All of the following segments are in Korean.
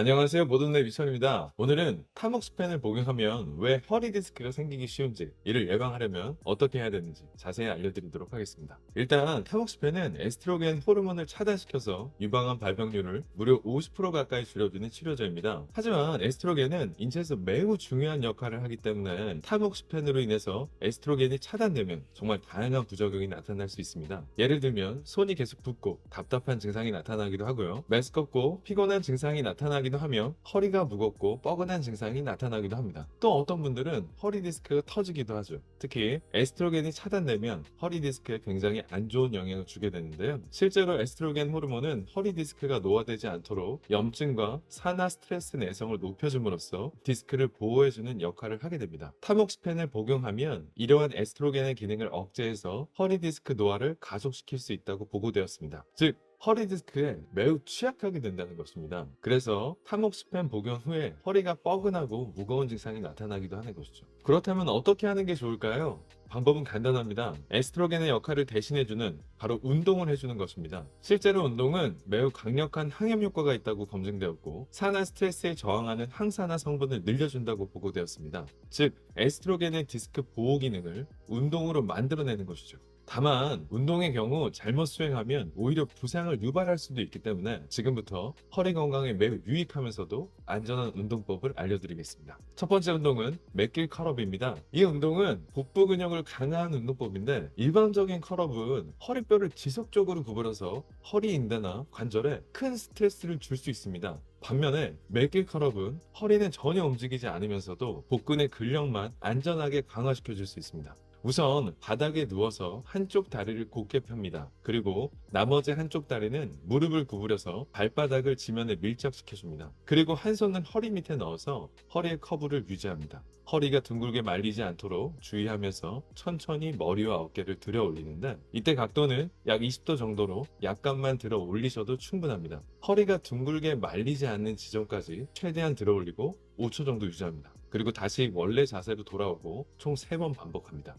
안녕하세요. 모든의 미천입니다. 오늘은 타목스펜을 복용하면 왜 허리 디스크가 생기기 쉬운지 이를 예방하려면 어떻게 해야 되는지 자세히 알려드리도록 하겠습니다. 일단 타목스펜은 에스트로겐 호르몬을 차단시켜서 유방암 발병률을 무려 50% 가까이 줄여주는 치료제입니다. 하지만 에스트로겐은 인체에서 매우 중요한 역할을 하기 때문에 타목스펜으로 인해서 에스트로겐이 차단되면 정말 다양한 부작용이 나타날 수 있습니다. 예를 들면 손이 계속 붓고 답답한 증상이 나타나기도 하고요. 메스껍고 피곤한 증상이 나타나기도 하며 허리가 무겁고 뻐근한 증상이 나타나기도 합니다. 또 어떤 분들은 허리 디스크가 터지기도 하죠. 특히 에스트로겐이 차단되면 허리 디스크에 굉장히 안 좋은 영향을 주게 되는데요. 실제로 에스트로겐 호르몬은 허리 디스크가 노화되지 않도록 염증과 산화 스트레스 내성을 높여줌으로써 디스크를 보호해주는 역할을 하게 됩니다. 타목스펜을 복용하면 이러한 에스트로겐의 기능을 억제해서 허리 디스크 노화를 가속시킬 수 있다고 보고되었습니다. 즉 허리 디스크에 매우 취약하게 된다는 것입니다. 그래서 타목스펜 복용 후에 허리가 뻐근하고 무거운 증상이 나타나기도 하는 것이죠. 그렇다면 어떻게 하는 게 좋을까요? 방법은 간단합니다. 에스트로겐의 역할을 대신해주는 바로 운동을 해주는 것입니다. 실제로 운동은 매우 강력한 항염 효과가 있다고 검증되었고 산화 스트레스에 저항하는 항산화 성분을 늘려준다고 보고되었습니다. 즉 에스트로겐의 디스크 보호 기능을 운동으로 만들어내는 것이죠. 다만 운동의 경우 잘못 수행하면 오히려 부상을 유발할 수도 있기 때문에 지금부터 허리 건강에 매우 유익하면서도 안전한 운동법을 알려드리겠습니다. 첫 번째 운동은 맥길 컬업입니다. 이 운동은 복부 근육을 강화하는 운동법인데 일반적인 컬업은 허리뼈를 지속적으로 구부려서 허리 인대나 관절에 큰 스트레스를 줄 수 있습니다. 반면에 맥길 컬업은 허리는 전혀 움직이지 않으면서도 복근의 근력만 안전하게 강화시켜 줄 수 있습니다. 우선 바닥에 누워서 한쪽 다리를 곧게 펴니다. 그리고 나머지 한쪽 다리는 무릎을 구부려서 발바닥을 지면에 밀착시켜줍니다. 그리고 한 손은 허리 밑에 넣어서 허리의 커브를 유지합니다. 허리가 둥글게 말리지 않도록 주의하면서 천천히 머리와 어깨를 들어 올리는데 이때 각도는 약 20도 정도로 약간만 들어 올리셔도 충분합니다. 허리가 둥글게 말리지 않는 지점까지 최대한 들어 올리고 5초 정도 유지합니다. 그리고 다시 원래 자세로 돌아오고 총 3번 반복합니다.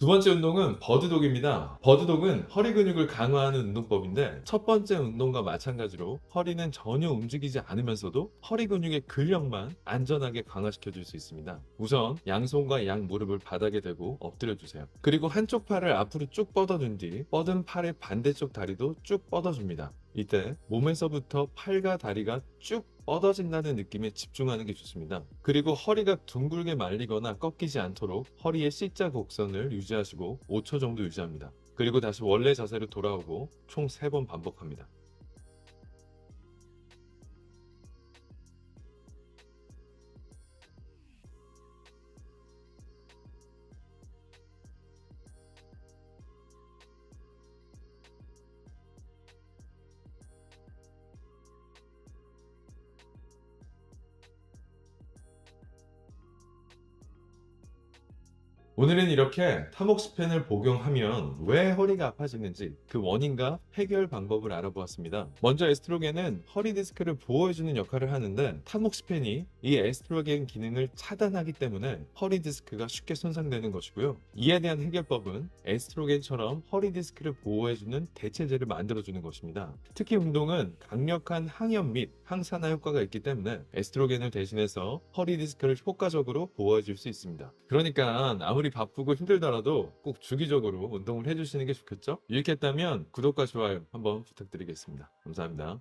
두 번째 운동은 버드독입니다. 버드독은 허리 근육을 강화하는 운동법인데 첫 번째 운동과 마찬가지로 허리는 전혀 움직이지 않으면서도 허리 근육의 근력만 안전하게 강화시켜 줄 수 있습니다. 우선 양손과 양 무릎을 바닥에 대고 엎드려 주세요. 그리고 한쪽 팔을 앞으로 쭉 뻗어준 뒤 뻗은 팔의 반대쪽 다리도 쭉 뻗어줍니다. 이때 몸에서부터 팔과 다리가 쭉 뻗어진다는 느낌에 집중하는 게 좋습니다. 그리고 허리가 둥글게 말리거나 꺾이지 않도록 허리의 C자 곡선을 유지하시고 5초 정도 유지합니다. 그리고 다시 원래 자세로 돌아오고 총 3번 반복합니다. 오늘은 이렇게 타목스펜을 복용하면 왜 허리가 아파지는지 그 원인과 해결 방법을 알아보았습니다. 먼저 에스트로겐은 허리 디스크를 보호해주는 역할을 하는데 타목스펜이 이 에스트로겐 기능을 차단하기 때문에 허리 디스크가 쉽게 손상되는 것이고요. 이에 대한 해결법은 에스트로겐처럼 허리 디스크를 보호해주는 대체제를 만들어주는 것입니다. 특히 운동은 강력한 항염 및 항산화 효과가 있기 때문에 에스트로겐을 대신해서 허리 디스크를 효과적으로 보호해줄 수 있습니다. 그러니까 아무리 바쁘고 힘들더라도 꼭 주기적으로 운동을 해주시는 게 좋겠죠? 유익했다면 구독과 좋아요 한번 부탁드리겠습니다. 감사합니다.